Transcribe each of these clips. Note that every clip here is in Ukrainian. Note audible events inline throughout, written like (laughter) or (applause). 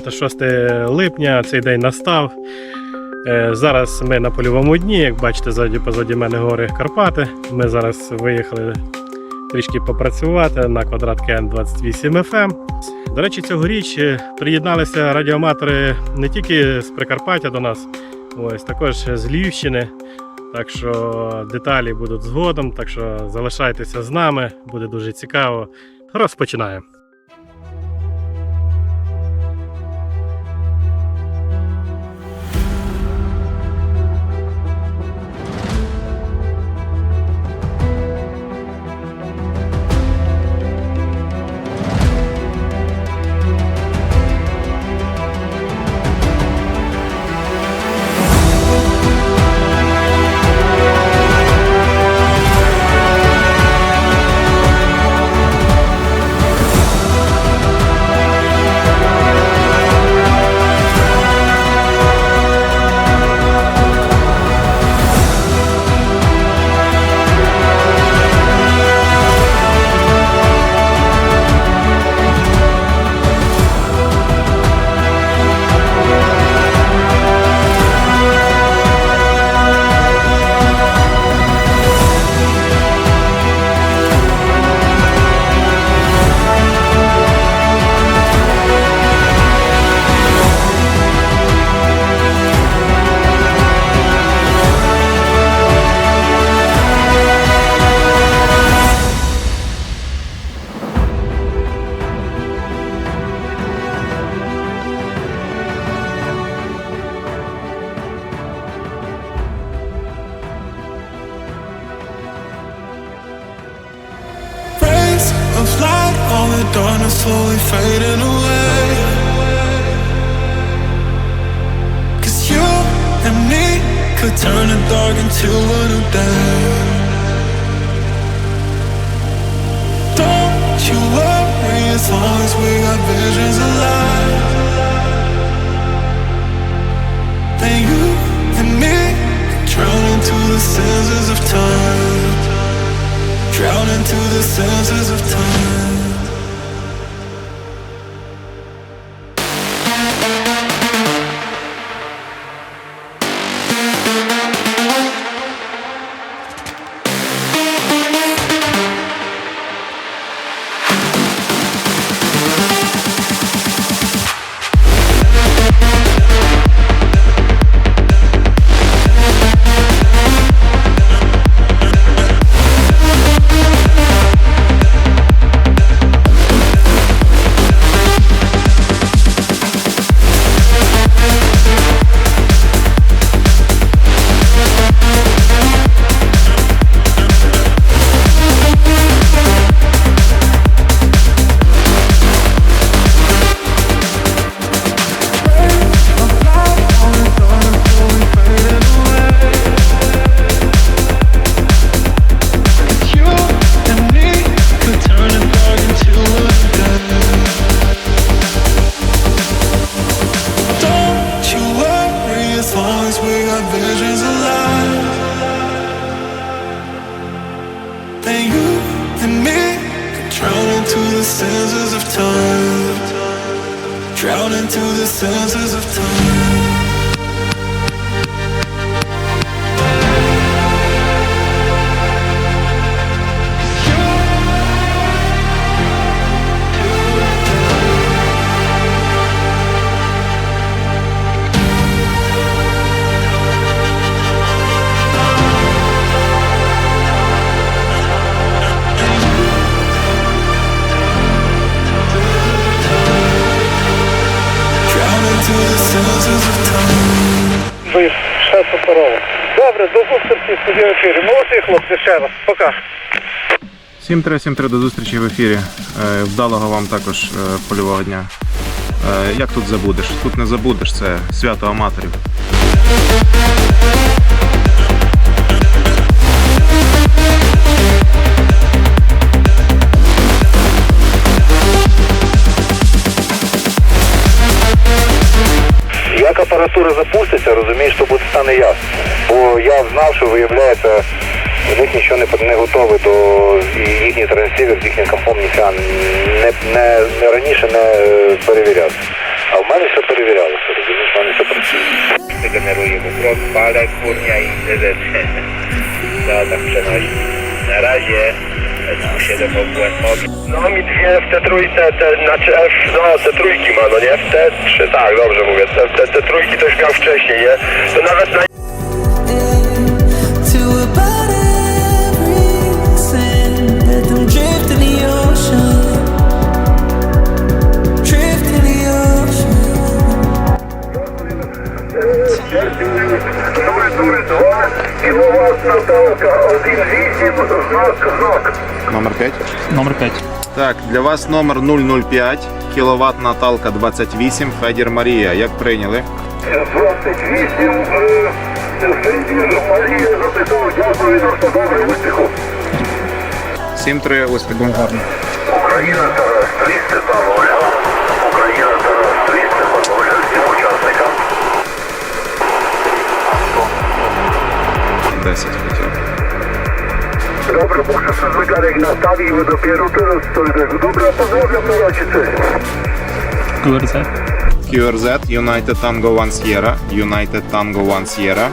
Друзі, вітаю! От 5-6 липня цей день настав. Е, Зараз ми на польовому дні, як бачите, ззаді позаді мене гори Карпати. Ми зараз виїхали трішки попрацювати на квадрат КН 28 FM. До речі, цьогоріч е, приєдналися радіоаматори не тільки з Прикарпаття до нас, ось також з Львівщини. Так що деталі будуть згодом, так що залишайтеся з нами, буде дуже цікаво. Розпочинаємо. Into the senses of time. Добре, до зустрічі в студії ефірі. Молодці хлопці ще раз. Пока. 7-3-7-3 до зустрічі в ефірі. Е, Вдалого вам також е, польового дня. Е, Як тут забудеш? Тут не забудеш, це свято аматорів. апаратура запуститься, розумієш, що буде стане ясно. Бо я знав, що виявляється, в них нічого не не готове до їхніх їхній трансівер, їхнім компом ніфіга не, не, не раніше не е, перевірявся. А в мене все перевірялося, розумієш, в мене все працює. Генерує крок, пале, курня і інше. (laughs) Так, так, На Наразі. 7 No mi dwie w te trójce, te, znaczy F, no te trójki ma, no nie? W te trzy, tak, dobrze mówię, te, te, te trójki też miał wcześniej, nie? To nawet na... Номер 5? Номер 5. Так, для вас номер 005, кіловат Наталка 28, Федір Марія. Як прийняли? 28, Марія запитав, дякую за що добре успіху. 7-3, успіху. Гарно. Україна зараз 300 пановля. 10 chociaż. Dobra, bo jeszcze zegarek nastawił dopiero teraz stoi. Dobra, pozdrawiam, na razie. QRZ. QRZ, United Tango One Sierra, United Tango One Sierra.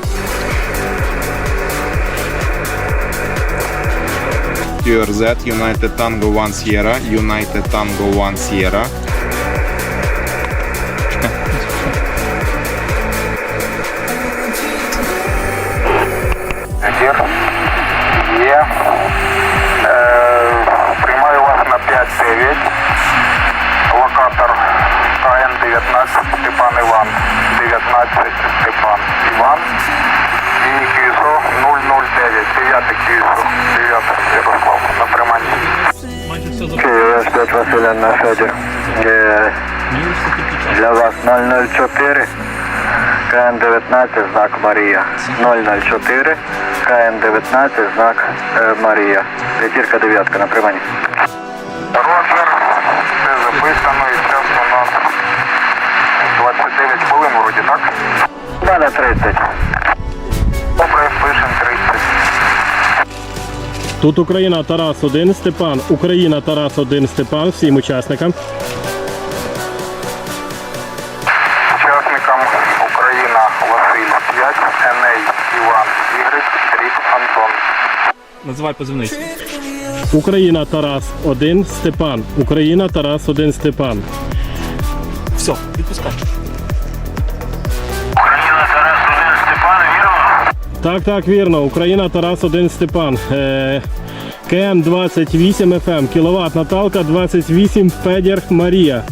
QRZ, United Tango One Sierra, United Tango One Sierra. КН-19, знак Марія. 004, КН-19, знак е, Марія. П'ятірка дев'ятка на примані. Роджер. Все записано і час у нас 29 хвилин вроді, так? Мене 30. Добре, пишемо 30. Тут Україна Тарас 1 Степан. Україна Тарас 1 Степан всім. Учасникам Називай позивний. Україна Тарас 1 Степан. Україна Тарас 1 Степан. Все, відпускай. Україна Тарас 1 Степан, вірно? Так, так, вірно. Україна Тарас 1 Степан. Е, КМ 28 ФМ. Кіловат Наталка 28 Федір Марія.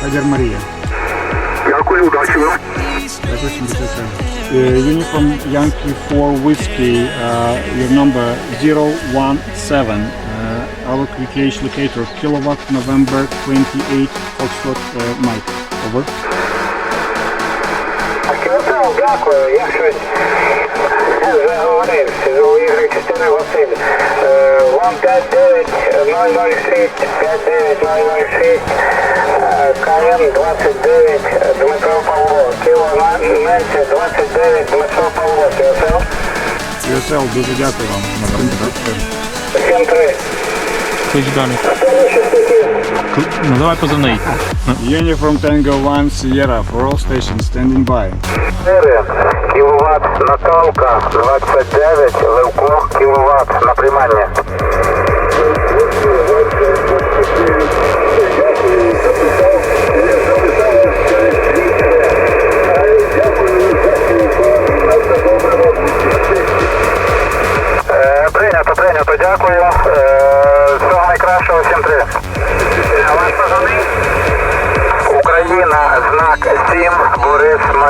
Все вірно, Федір Марія. Дякую, удачі вам. Дякую, 77. Uh, uniform Yankee 4 Whiskey, uh, your number 017, uh, our QKH locator, kilowatt November 28, Foxtrot uh, Mike. Over. Кілоцев, дякую. Я щось Заговорився. У ігри 4 Василь. Е, Вам 59 006 59006 е, КМ 29 Дмитро Павло. Кіло менше 29 Дмитро Павло. Кілоцев. USL, дуже дякую вам. Номер 7-3. Клич далі. Називай позивний. Uniform Tango 1 Sierra for all stations, standing by. 4 кіловат Наталка, 29 Левко кіловат на приймання. Е, Прийнято, прийнято, дякую.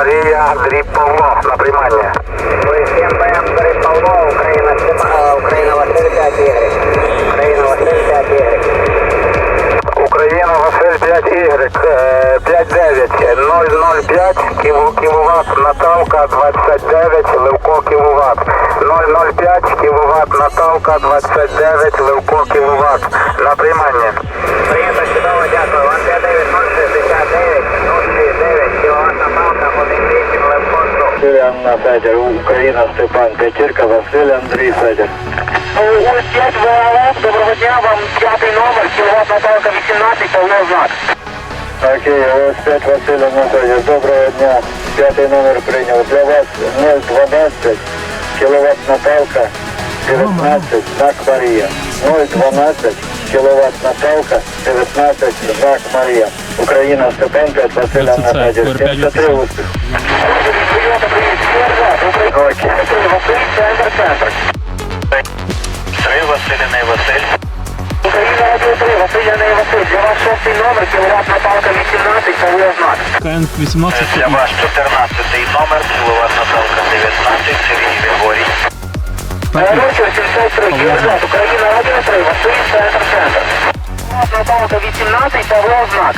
Марія, Павло, на приймання. Борис 7, БМ, Дріб Павло, Україна, Україна, Василь 5 Ігри. Україна, Василь 5 Ігри. Україна, Василь 5 Y, 59, 005 кВт, Наталка 29, Левко кВт. 005 кВт, Наталка 29, Левко кВт. На приймання. Прийнято чудово, дякую. Вам 59, 069, 069 кВт, Наталка 1,8, Левко 100. Анна Федір, Україна, Степан П'ятірка, Василь Андрій Федір. Ось 5 ВЛФ, доброго дня, вам п'ятий номер, кіловат Наталка 18, повно знак. Окей, ось 5 Василь Анатолійович, доброго дня, п'ятий номер прийняв. Для вас 012, кіловат Наталка 19, знак Марія. 012, кіловат Наталка 19, знак Марія. Україна, Степан 5, Василь Анатолійович, 73 успіх. Василь, центр, центр. Три Василіна і Василь. Україна радіо 3, Василяна і Василь. Для вас шостий номер, кіловат Наталка 18, повний знак. КН 18 Для вас 14 номер, кіловат Наталка 19, Сергій Григорій. Короче, 703, кіловат, Україна радіо 3, Василь, центр, центр. Кіловат Наталка 18, повний знак.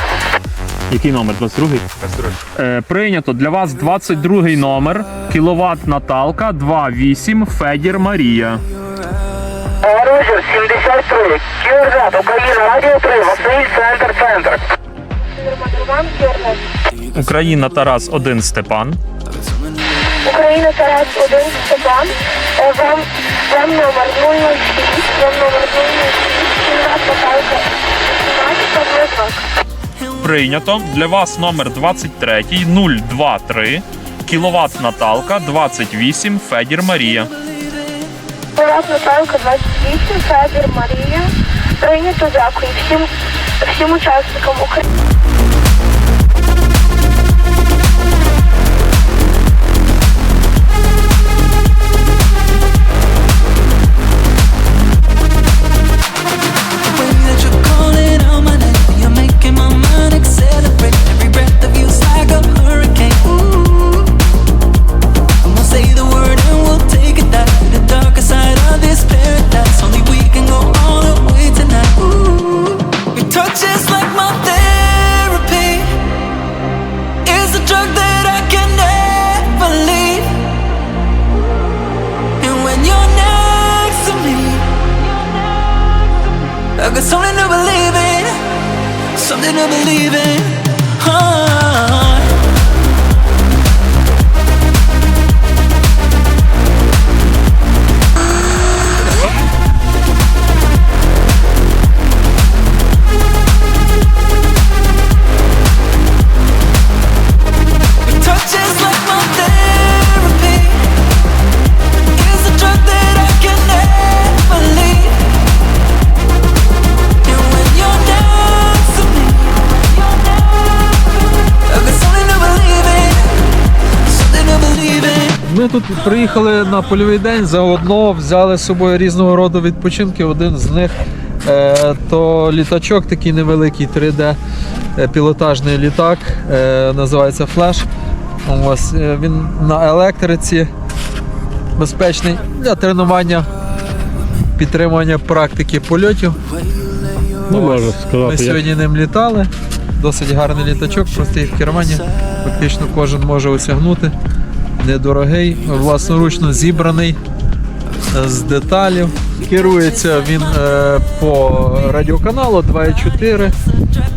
Який номер? 22? 22. Е, прийнято. Для вас 22 номер. Кіловат Наталка 2,8 Федір Марія. Роджер, 73, кіловат, Україна радіо 3, Василь, центр, центр. Україна Тарас 1 Степан. Україна Тарас 1 Степан. Е, Вам, вам номер 006, вам номер 006, Кінрад Наталка 17, Павло Знак. Прийнято. Для вас номер 23 023 Кіловат Наталка 28 Федір Марія. Кіловат Наталка 28, Федір Марія. Прийнято, дякую всім, всім учасникам України. Приїхали на польовий день, заодно взяли з собою різного роду відпочинки. Один з них е, то літачок, такий невеликий 3D е, пілотажний літак, е, називається Flash. Ось, е, він на електриці безпечний для тренування, підтримання практики польотів. Ну, можна Ми сказати, як сьогодні ним літали. Досить гарний літачок, простий в керуванні. Фактично кожен може осягнути. Недорогий, власноручно зібраний е, з деталів. Керується він е, по радіоканалу 2.4.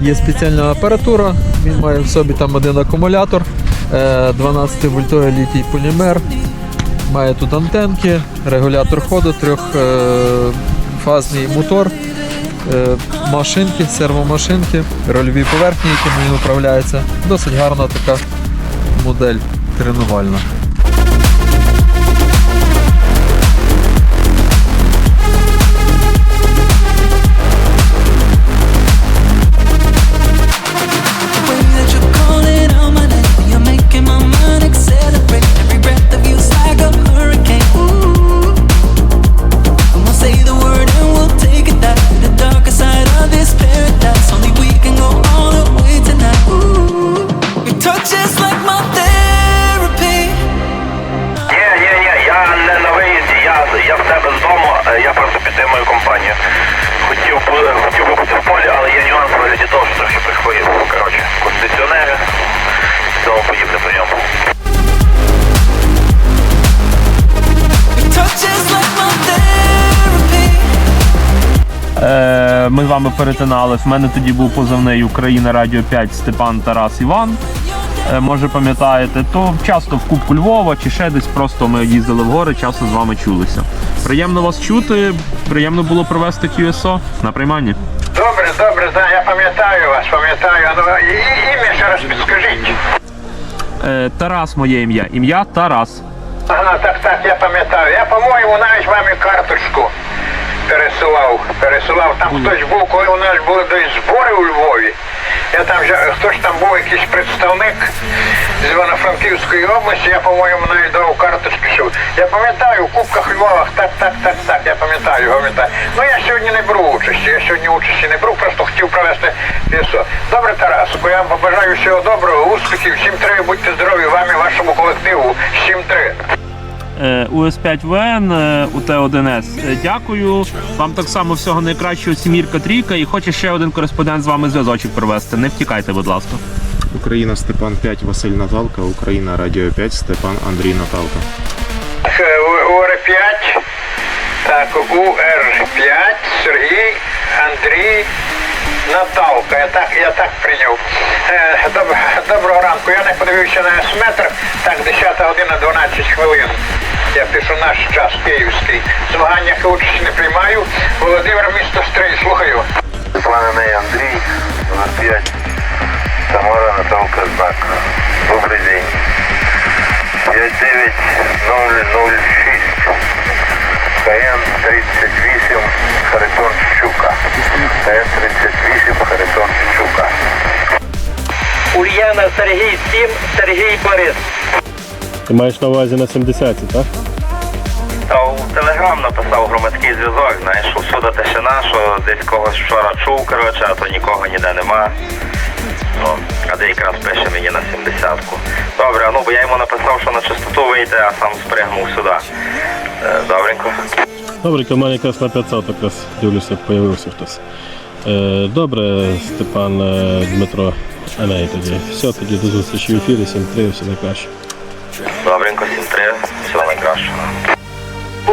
Є спеціальна апаратура. Він має в собі там один акумулятор, е, 12 вольтовий літій полімер. Має тут антенки, регулятор ходу, трьохфазний мотор, е, машинки, сервомашинки, рольові поверхні, якими він управляється. Досить гарна така модель тренувальна. З вами перетинались. В мене тоді був позивний Україна Радіо 5 Степан Тарас Іван. Е, Може пам'ятаєте, то часто в Кубку Львова чи ще десь просто ми їздили в гори, часто з вами чулися. Приємно вас чути, приємно було провести QSO на прийманні. Добре, добре, знаю, я пам'ятаю вас, пам'ятаю. Ну, і, і- ім'я ще раз підскажіть. Е, Тарас моє ім'я. Ім'я Тарас. Ага, так, так, я пам'ятаю. Я, по-моєму, навіть вам і карточку пересилав. Пересилав. Там хтось був, коли у нас були десь збори у Львові. Я там хтось там був якийсь представник з Івано-Франківської області, я, по-моєму, навіть давав карточки, що я пам'ятаю, у Кубках Львова, так, так, так, так, я пам'ятаю, пам'ятаю. Ну я сьогодні не беру участі, я сьогодні участі не беру, просто хотів провести п'єсо. Добре, Тарасику, я вам побажаю всього доброго, успіхів, всім три, будьте здорові, вам і вашому колективу. Всім три. Е, УС5ВН, е, УТ1С. Е, Дякую. Вам так само всього найкращого сімірка трійка і хоче ще один кореспондент з вами зв'язочок провести. Не втікайте, будь ласка. Україна Степан 5 Василь Наталка, Україна Радіо 5 Степан Андрій Наталка. Е, У- УР5, так, УР5, Сергій, Андрій, Наталка. Я так, я так прийняв. Е, доброго ранку. Я не подивився на S-метр. Так, 10 година 12 хвилин. Я пишу наш час київський. В змаганнях я не приймаю. Володимир, місто Стрий, слухаю. Славяний Андрій, 05, Самара Наталка Знак. Добрий день. 59006, КН 38, Харитон Щука. КН 38, Харитон Щука. Ульяна Сергій 7, Сергій Борис. Ти маєш на увазі на 70, так? Та у телеграм написав громадський зв'язок, знаєш, що всюди тишина, що десь когось вчора чув, коротше, а то нікого ніде нема. Ну, а де якраз пише мені на 70-ку. Добре, ну бо я йому написав, що на чистоту вийде, а сам спригнув сюди. Е, Добренько. Добре, у мене якраз на 500 якраз дивлюся, появився хтось. Е, Добре, Степан е, Дмитро Еней тоді. Все, тоді до зустрічі в ефірі, 7-3, все найкраще.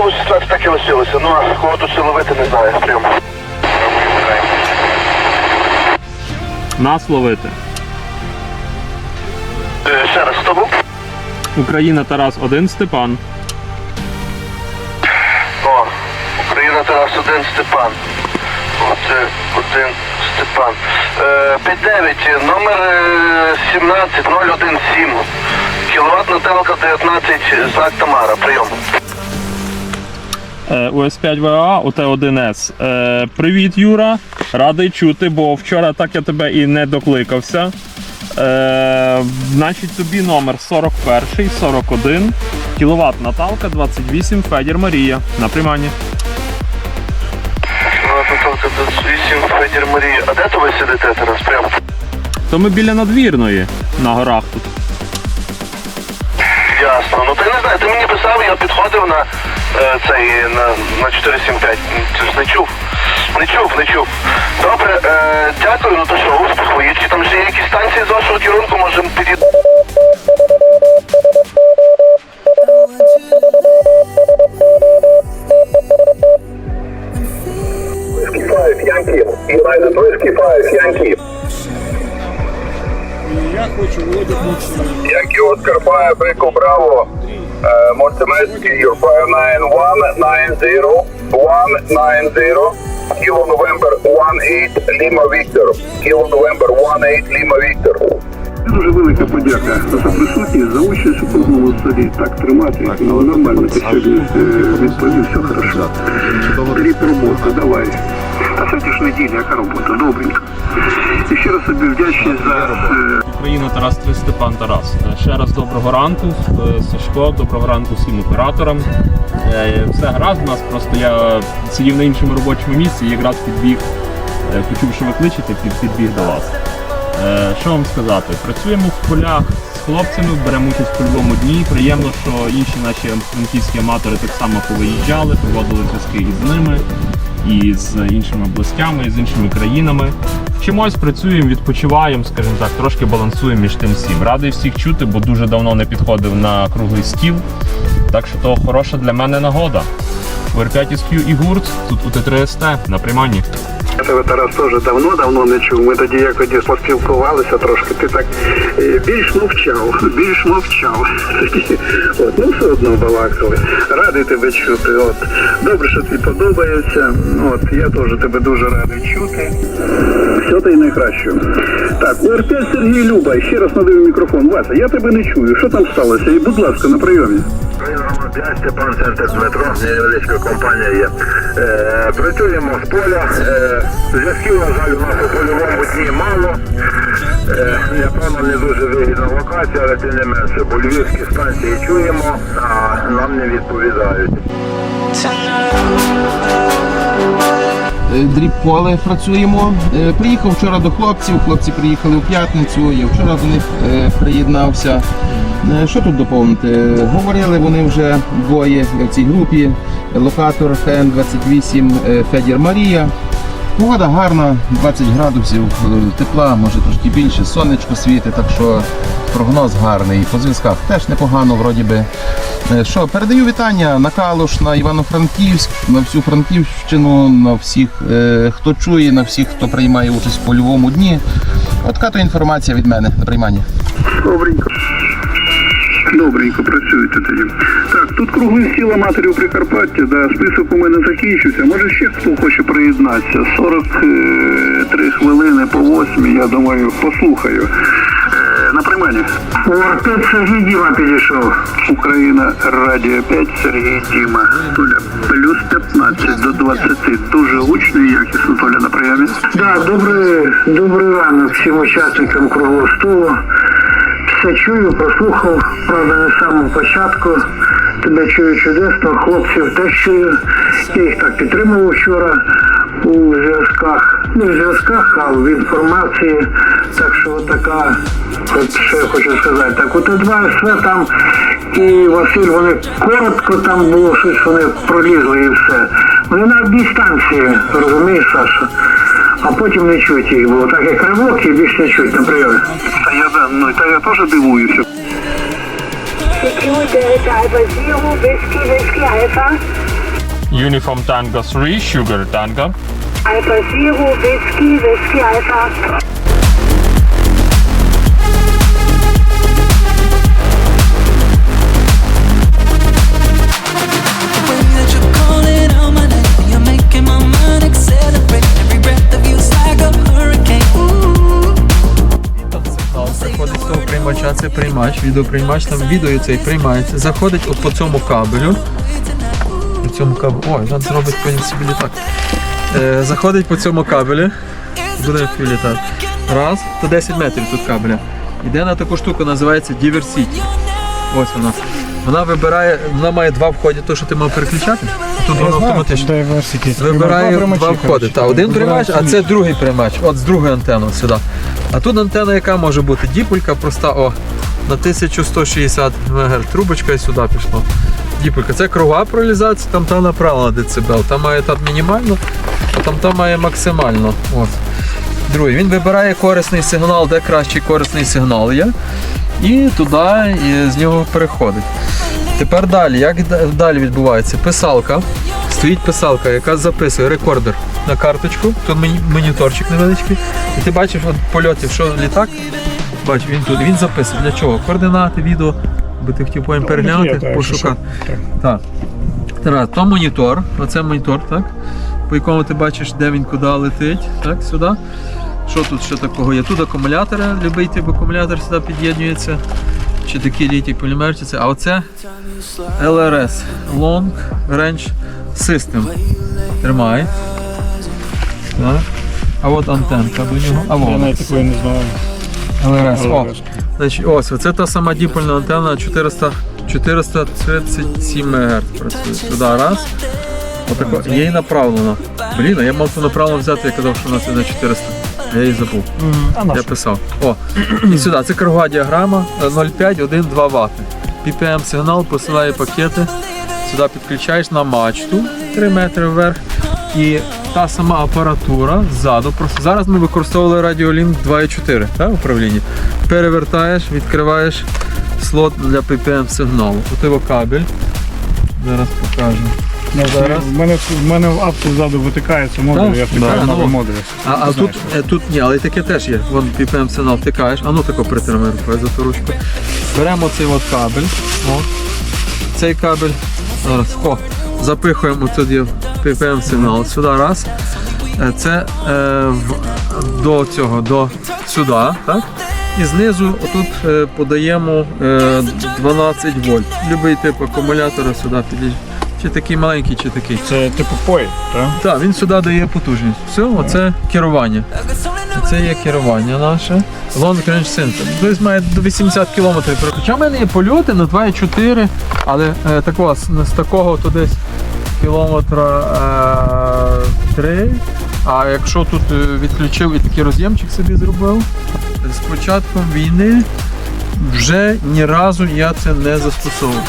Ну, ситуація так і лишилася. Ну, а кого тут силовити, не знаю. Прямо. Нас ловити. Е, Ще раз, хто був? Україна Тарас 1 Степан. О, Україна Тарас один Степан. Оце один Степан. Е, 59, номер е, 17017. Кіловат Наталка 19, знак Тамара. Прийом. Е, УС5ВА, УТ1С. Е, Привіт, Юра. Радий чути, бо вчора так я тебе і не докликався. Е, значить, тобі номер 41, 41, кіловат Наталка 28, Федір Марія. На прийманні. Наталка 28, Федір Марія. А де то ви сидите зараз? Прямо? То ми біля надвірної на горах тут. Ну ти мені писав, я підходив на е, цей на, на 475. Ти ж не чув. Не чув, не чув. Добре, е, дякую, ну то що, успіху. Є чи там ще є якісь станції з вашого керунку, можемо підійти. Whiskey 5, Yankee. United Whiskey 5, Yankee. Я хочу. Yankee Oscar 5, Echo Bravo. Uh, Mortimeski, you're 59190, 190, Kilo November 18 Lima Victor. Kilo November 18 Lima Victor. Дуже велика подяка за присутність, за участь у круглому столі. Так тримати. Ну, нормально, ти сьогодні е, відповів, все хорошо. Кліп робота, давай. А сьогодні ж неділя, яка робота, добренько. І ще раз собі вдячність за е, Україна Тарас 3 Степан Тарас. Е, Ще раз доброго ранку, е, Сашко, доброго ранку всім операторам. Все гаразд у нас, просто я сидів на іншому робочому місці і якраз підбіг, почув, що ви кличете, підбіг до вас. Що вам сказати? Працюємо в полях з хлопцями, беремо участь в польовому дні. Приємно, що інші наші франківські аматори так само повиїжджали, проводили зв'язки із ними, і з іншими областями, і з іншими країнами. Вчимось, працюємо, відпочиваємо, скажімо так, трошки балансуємо між тим всім. Радий всіх чути, бо дуже давно не підходив на круглий стіл. Так що то хороша для мене нагода. УР5 SQ і гурт, тут у Т3СТ на прийманні. Тебе Тарас теж давно-давно не чув. Ми тоді як тоді поспілкувалися трошки. Ти так е, більш мовчав, (laughs) більш мовчав. (laughs) От, ну все одно балакали. Радий тебе чути. От добре, що тобі подобається. От я теж тебе дуже радий чути. Все ти найкраще. Так, УР5 Сергій Люба, ще раз надаю мікрофон. Вася, я тебе не чую. Що там сталося? І будь ласка, на прийомі. 5, Степан Центр Дмитро, невеличка компанія є. Е, працюємо з поля. Е, зв'язків, на жаль, у нас у польовому дні мало. Е, напевно, не дуже вигідна локація, але тим не менше. Бо львівські станції чуємо, а нам не відповідають. Е, дріб поле працюємо. Е, Приїхав вчора до хлопців, хлопці приїхали у п'ятницю, я вчора до них е, приєднався. Е, Що тут доповнити? Говорили вони вже двоє в цій групі. Локатор ХН-28 е, Федір Марія. Погода гарна, 20 градусів е, тепла, може трошки більше, сонечко світить, так що прогноз гарний. По зв'язках теж непогано, вроді би. Що, передаю вітання на Калуш, на Івано-Франківськ, на всю Франківщину, на всіх, хто чує, на всіх, хто приймає участь в польовому дні. От то інформація від мене на прийманні. Добренько. Добренько працюєте тоді. Так, тут круглий стіл аматорів Прикарпаття, да, список у мене закінчився. Може ще хто хоче приєднатися. 43 хвилини по 8, я думаю, послухаю. Е, На прийманні. Опять Сергій Діма підійшов. Україна Радіо 5, Сергій Діма. Толя, плюс 15 до 20. Дуже гучно і якісно, Толя, на прийомі. Да, добрий, добрий ранок всім учасникам круглого столу. Все чую, послухав, правда, не з початку. Тебе чую чудесно, хлопців теж чую. Я їх так підтримував вчора у зв'язках. Не в зв'язках, а в інформації. Так що така, от що я хочу сказати. Так, от два СВ там і Василь, вони коротко там було щось, вони пролізли і все. Вони на одній станції, розумієш, Саша? А потім не чуть їх було. Так як ривок і більше не чуть на прийомі. Та я, да, ну, та я теж дивуюся. Uniform Tango 3, Sugar Tango. Alpha Zero, Whiskey, Whiskey, Alpha. З це приймач, відеоприймач, там відео цей приймається, заходить по цьому кабелю. По цьому кабелю. Ой, він зробить потім собі літак. Е, заходить по цьому кабелю. Буде літати. Раз, то 10 метрів тут кабеля. Іде на таку штуку, називається Diversity. Ось вона. Вона вибирає, вона має два входи, то що ти мав переключати. Тут воно автоматично. Вибирає два входи. Та один приймач, а це другий приймач. От з другої антенни сюди. А тут антенна, яка може бути діпулька проста, о, на 1160 МГц. Трубочка і сюди пішла. Діпулька. Це крова пролізація, там та направлена децибел. Там має там мінімально, а там та має максимально. От. Другий. Він вибирає корисний сигнал, де кращий корисний сигнал є. І туди і з нього переходить. Тепер далі, як далі відбувається? Писалка. Стоїть писалка, яка записує рекордер на карточку. Тут моніторчик невеличкий. І ти бачиш от в польоті, що літак. Бач, він тут. Він записує. Для чого? Координати, відео, би ти хотів потім переглянути, пошукати. Так. Тарас, то монітор, оце монітор, так? По якому ти бачиш, де він куди летить, так, сюди. Що тут ще такого є? Тут акумулятори, любий тип акумулятор сюди під'єднується. Чи такий літій полімер, чи це. А оце LRS Long Range System. Тримай. Так. А от антенка до нього. А Я навіть такої не знаю. LRS. О, значить, ось, оце та сама діпольна антенна 400, 437 МГц працює. Сюди раз. Отако. Їй направлено. Блін, я мав направлено взяти, я казав, що у нас іде 400. Я її забув. Я писав. О, і сюди. Це кругова діаграма е, 0,5-1,2 Вт. PPM сигнал посилає пакети. Сюди підключаєш на мачту 3 метри вверх. І та сама апаратура ззаду. Просто зараз ми використовували Radiolink 2.4 так, управління. Перевертаєш, відкриваєш слот для PPM сигналу. У тебе кабель Зараз покажу. Ну, Зараз. В мене, в мене в апці ззаду витикається модуль, Так? я втикаю Да, ну. модулі. А, а тут, е, тут ні, але таке теж є. Вон PPM сигнал втикаєш, а ну тако притримай рукою за ту ручку. Беремо цей от кабель. О. Цей кабель. Зараз. О, запихуємо тут є PPM сигнал. Сюди раз. Е, Це е, в, до цього, до сюди, так? І знизу отут е, подаємо е, 12 вольт. Любий тип акумулятора сюди підійде. Чи такий маленький, чи такий. Це типу пой, так? Так, він сюди дає потужність. Все, оце керування. Це є керування наше. Long Range Center. Тобто має до 80 км. Хоча в мене є польоти на 2,4, але е, такого, з, з такого то десь кілометра е, 3. А якщо тут е, відключив і такий роз'ємчик собі зробив, з початком війни вже ні разу я це не застосовував.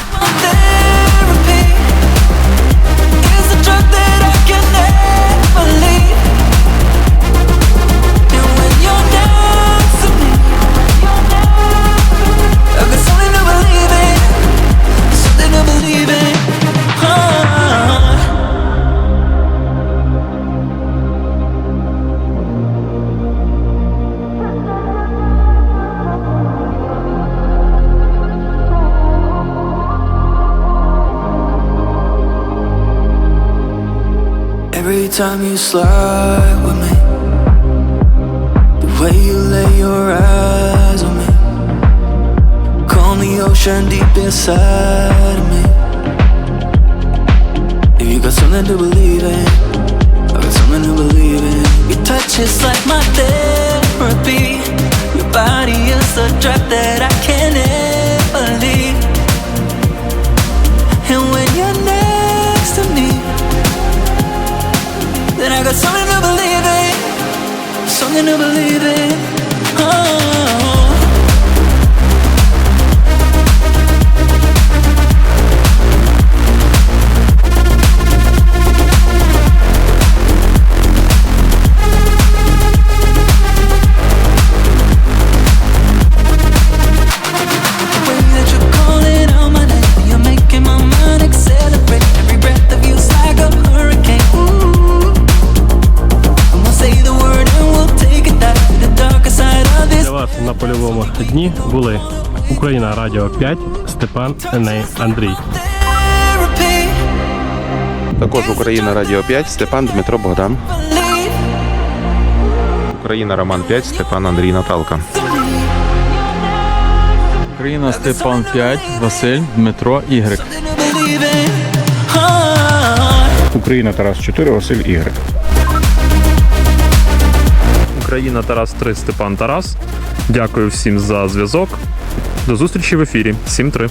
Time you slide with me, the way you lay your eyes on me, calm the ocean deep inside of me. If you got something to believe in, I got something to believe in. Your touch is like my therapy. Your body is the drug that I can't can you believe it? Радіо 5, Степан, Еней, Андрій. Також Україна Радіо 5, Степан Дмитро Богдан. Україна Роман 5, Степан Андрій Наталка. Україна Степан 5, Василь, Дмитро, Ігрик. Україна Тарас 4, Василь Ігор. Україна Тарас 3, Степан Тарас. Дякую всім за зв'язок. До зустрічі в ефірі. 7-3.